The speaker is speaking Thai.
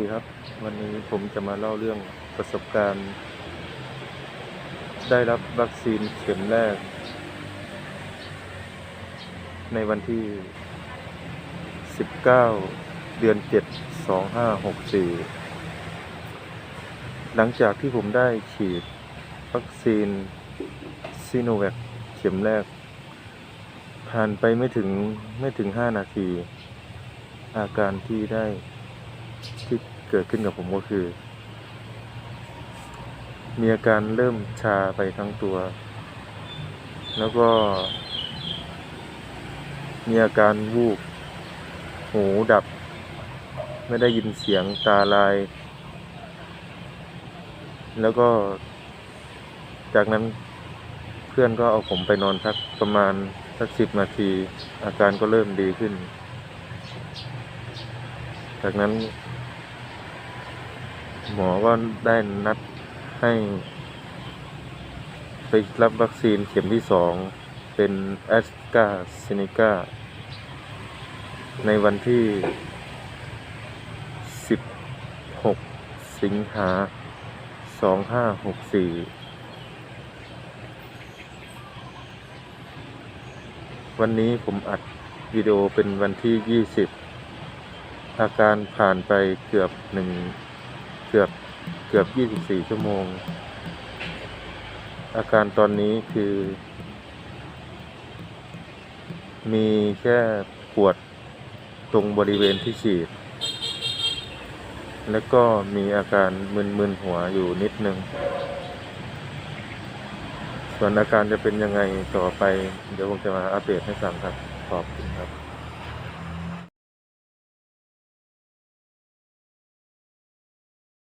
ดีครับ วันนี้ผมจะมาเล่าเรื่องประสบการณ์ ได้รับวัคซีนเข็มแรก ในวันที่ 19 เดือน 7 2564 หลังจากที่ผมได้ฉีดวัคซีนซีโนแวคเข็มแรก ผ่านไปไม่ถึงไม่ถึง 5 นาที อาการที่ได้ ที่เกิดขึ้นกับผมก็คือ มีอาการเริ่มชาไปทั้งตัว แล้วก็ มีอาการวูบ หูดับ ไม่ได้ยินเสียงตาลาย แล้วก็ จากนั้นเพื่อนก็เอาผมไปนอนพักประมาณสักสิบนาที อาการก็เริ่มดีขึ้น จากนั้น หมอก็ได้นัดให้ไปรับวัคซีนเข็มที่สองเป็นแอสตราเซเนกาในวันที่ 16 สิงหา 2564 วันนี้ผมอัดวิดีโอเป็นวันที่ 20 อาการผ่านไปเกือบหนึ่ง เกือบเกือบ 24 ชั่วโมง อาการตอนนี้คือ มีแค่ปวดตรงบริเวณที่ฉีด แล้วก็มีอาการมึนๆหัวอยู่นิดนึง ส่วนอาการจะเป็นยังไงต่อไป เดี๋ยวผมจะมาอัปเดตให้ฟังครับ ขอบคุณครับ